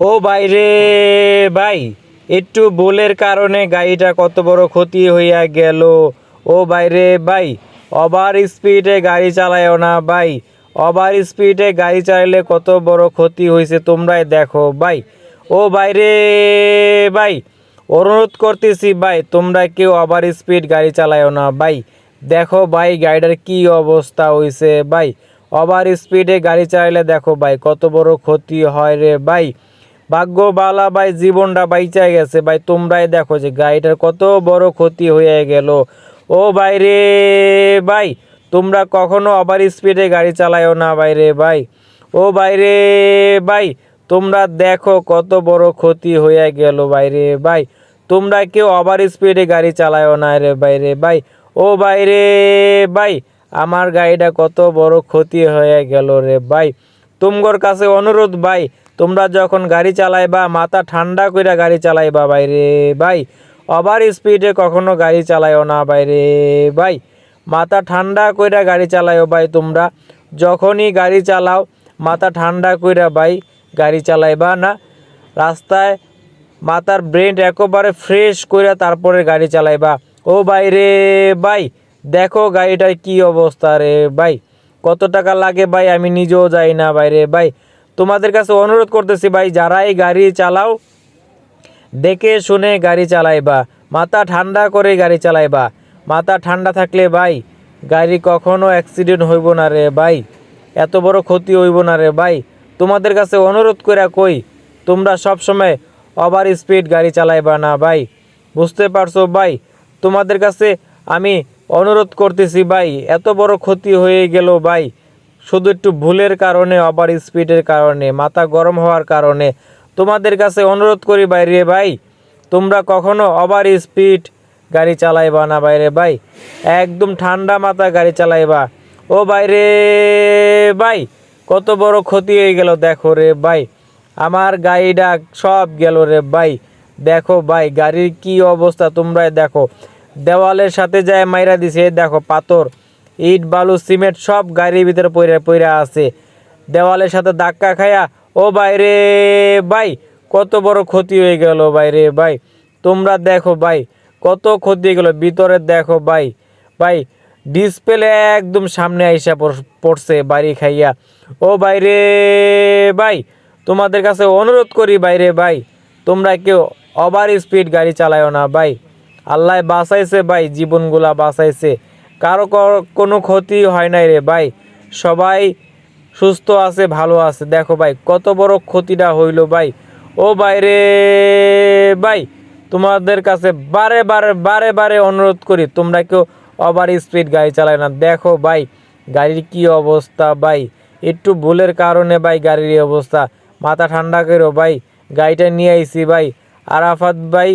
ও বাইরে ভাই, একটু ভুলের কারণে গাড়িটা কত বড় ক্ষতি হইয়া গেল। ও বাইরে ভাই, ওভার স্পিডে গাড়ি চালায়ও না, ভাই, ওভার স্পিডে গাড়ি চালালে কত বড় ক্ষতি হয়েছে তোমরাই দেখো, ভাই। ও বাইরে ভাই, অনুরোধ করতেছি, ভাই, তোমরা কেউ ওভার স্পিড গাড়ি চালায়ও না, ভাই। দেখো ভাই, গাড়িটার কি অবস্থা হয়েছে ভাই। ওভার স্পিডে গাড়ি চালালে দেখো ভাই, কত বড় ক্ষতি হয় রে, ভাই। ভাগ্য বালা ভাই, জীবনটা বাইচা গেছে। ভাই, তোমরাই দেখো যে গাড়িটার কত বড় ক্ষতি হয়ে গেল। ও বাইরে ভাই, তোমরা কখনো ওভার স্পিডে গাড়ি চালায়ও না ভাই রে ভাই। ও বাইরে ভাই, তোমরা দেখো কত বড় ক্ষতি হয়ে গেল ভাই রে ভাই। তোমরা কেউ ওভার স্পিডে গাড়ি চালায়ও না রে ভাই রে ভাই। ও বাইরে ভাই, আমার গাড়িটা কত বড় ক্ষতি হয়ে গেল রে ভাই। তুমগর কাছে অনুরোধ ভাই তোমরা যখন গাড়ি চালাইবা, মাথা ঠান্ডা করে গাড়ি চালাইবা ভাই রে ভাই, ওভার স্পিডে কখনো গাড়ি চালাইও না বাইরে। ভাই, মাথা ঠান্ডা কইরা গাড়ি চালাইও ভাই তোমরা। যখনই গাড়ি চালাও, মাথা ঠান্ডা কইরা ভাই গাড়ি চালাইবা না। রাস্তায় মাথার ব্রেন একেবারে ফ্রেশ করে তারপরে গাড়ি চালাইবা। ও ভাই রে, ভাই, দেখো গাড়িটার কি অবস্থা রে। ভাই, কত টাকা লাগে ভাই? আমি নিজেও যাই না বাইরে ভাই তোমাদের কাছে অনুরোধ করতেছি ভাই যারাই গাড়ি চালাও, দেখে শুনে গাড়ি চালাইবা। মাথা ঠান্ডা করে গাড়ি চালাইবা। মাথা ঠান্ডা থাকলে ভাই, গাড়ি কখনো অ্যাক্সিডেন্ট হইব না রে ভাই। এত বড় ক্ষতি হইব না রে ভাই। তোমাদের কাছে অনুরোধ করে কই, তোমরা সব সময় ওভার স্পিড গাড়ি চালাইবা না ভাই। বুঝতে পারছ ভাই? তোমাদের কাছে আমি অনুরোধ করতেছি ভাই, এত বড় ক্ষতি হয়ে গেল ভাই। শুধু একটু ভুলের কারণে ওভার স্পিডের কারণে, মাথা গরম হওয়ার কারণে। তোমাদের কাছে অনুরোধ করি বাইরে ভাই, তোমরা কখনো ওভার স্পিড গাড়ি চালাইবা না বাইরে ভাই। একদম ঠান্ডা মাথা গাড়ি চালাইবা। ও বাইরে ভাই, কত বড় ক্ষতি হয়ে গেল, দেখো রে ভাই। আমার গাড়িটা সব গেল রে ভাই। দেখো ভাই, গাড়ির কি অবস্থা, তোমরাই দেখো। দেওয়ালের সাথে যায় মাইরা দিছে দেখো পাথর। ইট, বালু, সিমেন্ট সব গাড়ির ভিতরে পইরা পইরা আছে। দেওয়ালের সাথে ধাক্কা খায়া, ও বাইরে ভাই, কত বড় ক্ষতি হয়ে গেল বাইরে ভাই, তোমরা দেখো ভাই, কত ক্ষতি হয়ে গেল, ভিতরে দেখো ভাই ভাই, ডিসপ্লে একদম সামনে আইসা পড়- পড়ছে বাড়ি খাইয়া। ও বাইরে ভাই, তোমাদের কাছে অনুরোধ করি বাইরে ভাই, তোমরা কেউ ওভার স্পিড গাড়ি চালায়ও না ভাই। আল্লাহ বাঁচাইছে ভাই, জীবনগুলা বাঁচাইছে। কারও কোনো ক্ষতি হয় নাই রে ভাই। সবাই সুস্থ আছে, ভালো আছে। দেখো ভাই, কত বড় ক্ষতিটা হইল ভাই। ও ভাই রে ভাই, তোমাদের কাছে বারে বারে বারে বারে অনুরোধ করি, তোমরা কেউ ওভার স্পিড গাড়ি চালায় না। দেখো ভাই, গাড়ির কি অবস্থা ভাই। একটু ভুলের কারণে ভাই গাড়ির অবস্থা। মাথা ঠান্ডা করো ভাই, গাড়িটা নিয়ে আইছি ভাই। আরাফাত ভাই